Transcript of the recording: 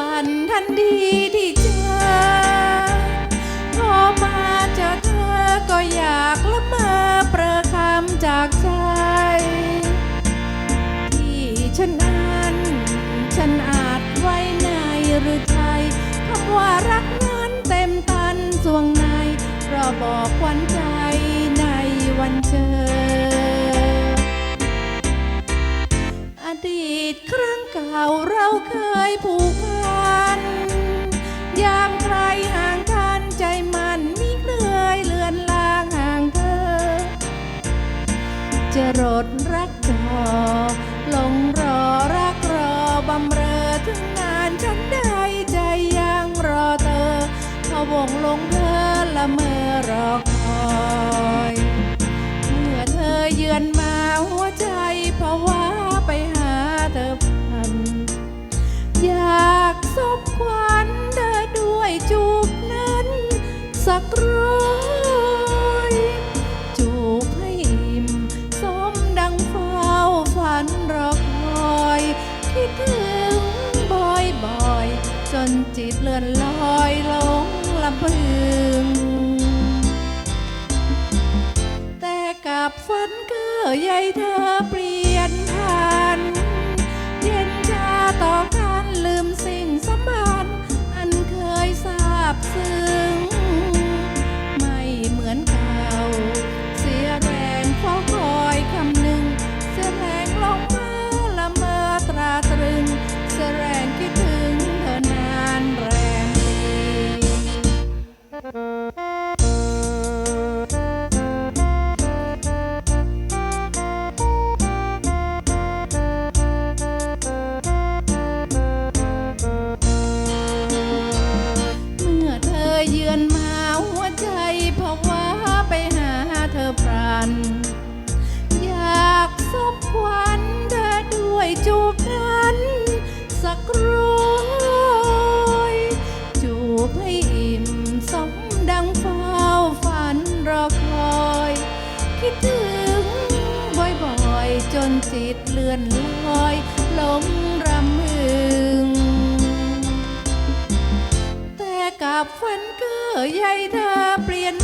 ฝันทันดีที่เจอพอมาเจอเธอก็อยากละมาประคำจากใจ ที่ฉันนั้น ฉันอาจไว้ในหรือใจคำว่ารักนั้นเต็มตันสวงในเพราะบอกวันใจในวันเจออดีตครั้งเก่าเราเคยผูก จะรดรักจอหลงรอรักรอบำเรอถึงนานฉันได้ใจยังรอเธอพะวงลงเพลอละเมอรอคอยเมื่อเธอเยือนมาหัวใจพราะว่าไปหาเธอพัน อยากสบควันเธอด้วยจูบนั้นสักร้อย นรอคอยคิดถึงบ่อยบ่อยๆ จนจิตเลื่อนลอยหลงลำพึง แต่กับฝันก็ใหญ่เธอเปลี่ยน คิดถึงบ่อยๆ จนจิตเลื่อนลอยหลงรำพึง แต่กับฝันเก้อใยเธอเปลี่ยน